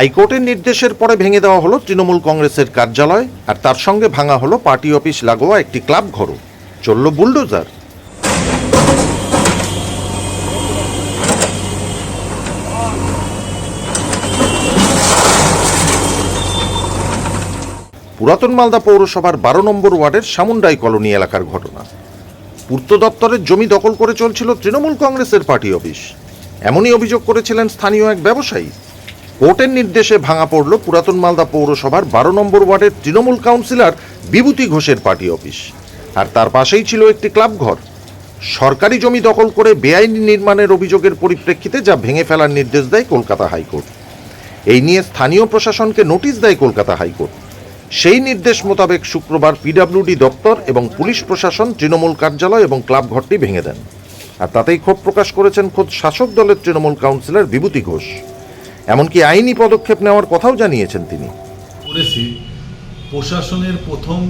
হাইকোর্টের নির্দেশের পরে ভেঙে দেওয়া হলো তৃণমূল কংগ্রেসের কার্যালয়, আর তার সঙ্গে ভাঙা হলো পার্টি অফিস লাগোয়া একটি ক্লাব ঘরও। চলল বুলডোজার। পুরাতন মালদা পৌরসভার বারো নম্বর ওয়ার্ডের সামুন্ডাই কলোনি এলাকার ঘটনা। পূর্ত দপ্তরের জমি দখল করে চলছিল তৃণমূল কংগ্রেসের পার্টি অফিস। এমনই অভিযোগ করেছিলেন স্থানীয় এক ব্যবসায়ী। কোর্টের নির্দেশে ভাঙা পড়ল পুরাতন মালদা পৌরসভার বারো নম্বর ওয়ার্ডের তৃণমূল কাউন্সিলর বিভূতি ঘোষের পার্টি অফিস। আর তার পাশেই ছিল একটি ক্লাব ঘর সরকারি জমি দখল করে বেআইনি নির্মাণের অভিযোগের পরিপ্রেক্ষিতে যা ভেঙে ফেলার নির্দেশ দেয় কলকাতা হাইকোর্ট। এই নিয়ে স্থানীয় প্রশাসনকে নোটিশ দেয় কলকাতা হাইকোর্ট। সেই নির্দেশ মোতাবেক শুক্রবার পিডাব্লিউডি দপ্তর এবং পুলিশ প্রশাসন, তৃণমূল কার্যালয় এবং ক্লাব ঘরটি ভেঙে দেন। আর তাতেই ক্ষোভ প্রকাশ করেছেন খোদ শাসক দলের তৃণমূল কাউন্সিলর বিভূতি ঘোষ। এমনকি আইনি পদক্ষেপ নেওয়ার কথাও জানিয়েছেন তিনি। করেছি। প্রশাসনের প্রথম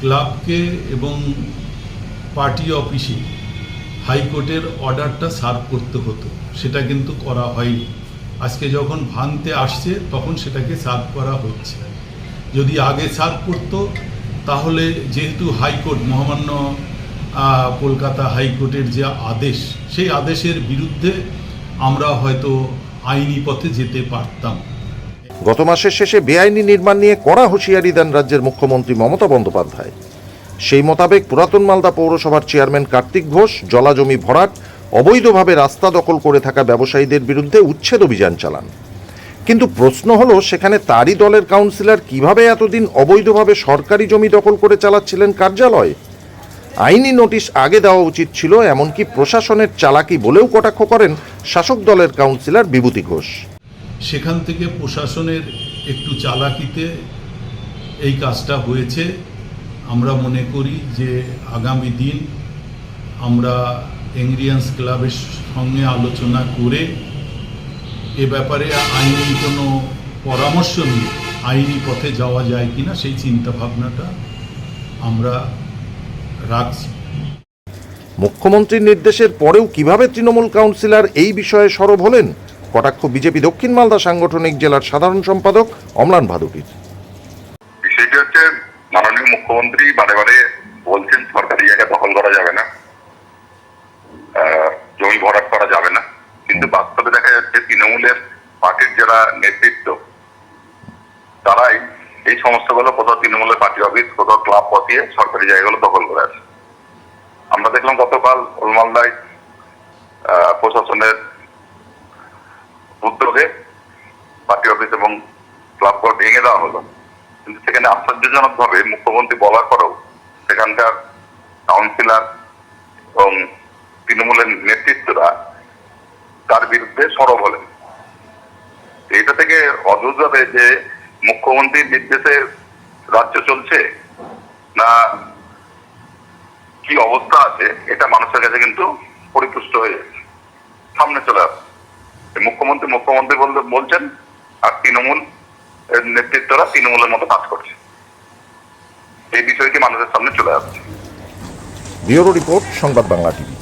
ক্লাবকে এবং পার্টি অফিসে হাইকোর্টের অর্ডারটা সার্ভ করতে হতো। সেটা কিন্তু করা হয়নি। আজকে যখন ভাঙতে আসছে, তখন সেটাকে সার্ভ করা হচ্ছে। যদি আগে সার্ভ করতো, তাহলে যেহেতু হাইকোর্ট, মহামান্য কলকাতা হাইকোর্টের যে আদেশ, সেই আদেশের বিরুদ্ধে আমরা হয়তো আইনি পথে যেতে পারতাম। গত মাসের শেষে বেআইনি নির্মাণ নিয়ে কড়া হুঁশিয়ারি দেন রাজ্যের মুখ্যমন্ত্রী মমতা বন্দ্যোপাধ্যায়। সেই মোতাবেক পুরাতন মালদা পৌরসভার চেয়ারম্যান কার্তিক ঘোষ, জলাজমি ভরাট, অবৈধভাবে রাস্তা দখল করে থাকা ব্যবসায়ীদের বিরুদ্ধে উচ্ছেদ অভিযান চালান। কিন্তু প্রশ্ন হলো, সেখানে তারই দলের কাউন্সিলর কীভাবে এতদিন অবৈধভাবে সরকারি জমি দখল করে চালাচ্ছিলেন কার্যালয়? আইনি নোটিশ আগে দেওয়া উচিত ছিল, এমনকি প্রশাসনের চালাকি বলেও কটাক্ষ করেন শাসক দলের কাউন্সিলর বিভূতি ঘোষ। সেখান থেকে প্রশাসনের একটু চালাকিতে এই কাজটা হয়েছে। আমরা মনে করি যে আগামী দিন আমরা এংরিয়ান্স ক্লাবের সঙ্গে আলোচনা করে এ ব্যাপারে আইনি কোনো পরামর্শ নিয়ে আইনি পথে যাওয়া যায় কিনা সেই চিন্তা ভাবনাটা আমরা রাখছি মুখ্যমন্ত্রীর নির্দেশের পরেও কীভাবে তৃণমূল কাউন্সিলর এই বিষয়ে সরব হলেন? কটাক্ষ বিজেপি দক্ষিণ মালদা সাংগঠনিক জেলার সাধারণ সম্পাদক অমলান ভাদুকির বিষয়টি হচ্ছে মাননীয় মুখ্যমন্ত্রী বারে বারে বলছেন সরকারি জায়গা দখল করা যাবে না। আহ, জমি ভরাট করা যাবে না। কিন্তু বাস্তবে দেখা যাচ্ছে তৃণমূলের পার্টির যারা নেতৃত্ব তারাই এই সমস্তগুলো কোথাও তৃণমূলের পার্টি অফিস কোথাও ক্লাব বসিয়ে সরকারি জায়গাগুলো দখল আমরা দেখলাম গতকাল ওলমালদায় প্রশাসনের উদ্যোগে পার্টি অফিস এবং ক্লাব ঘর ভেঙে দেওয়া হলো। কিন্তু সেখানে আশ্চর্যজনক ভাবে মুখ্যমন্ত্রী বলার পরেও সেখানকার কাউন্সিলর এবং তৃণমূলের নেতৃত্বরা তার বিরুদ্ধে সরব হলেন। এটা থেকে অদ্ভুত যে মুখ্যমন্ত্রীর নির্দেশে রাজ্য চলছে এটা মানুষের কাছে কিন্তু পরিপুষ্ট হয়ে যাচ্ছে। সামনে চলে আসছে। মুখ্যমন্ত্রী মুখ্যমন্ত্রী বলতে বলছেন, আর তৃণমূল নেতৃত্বরা তৃণমূলের মতো কাজ করছে। এই বিষয়টি মানুষের সামনে চলে আসছে। ব্যুরো রিপোর্ট, সংবাদ বাংলা টিভি।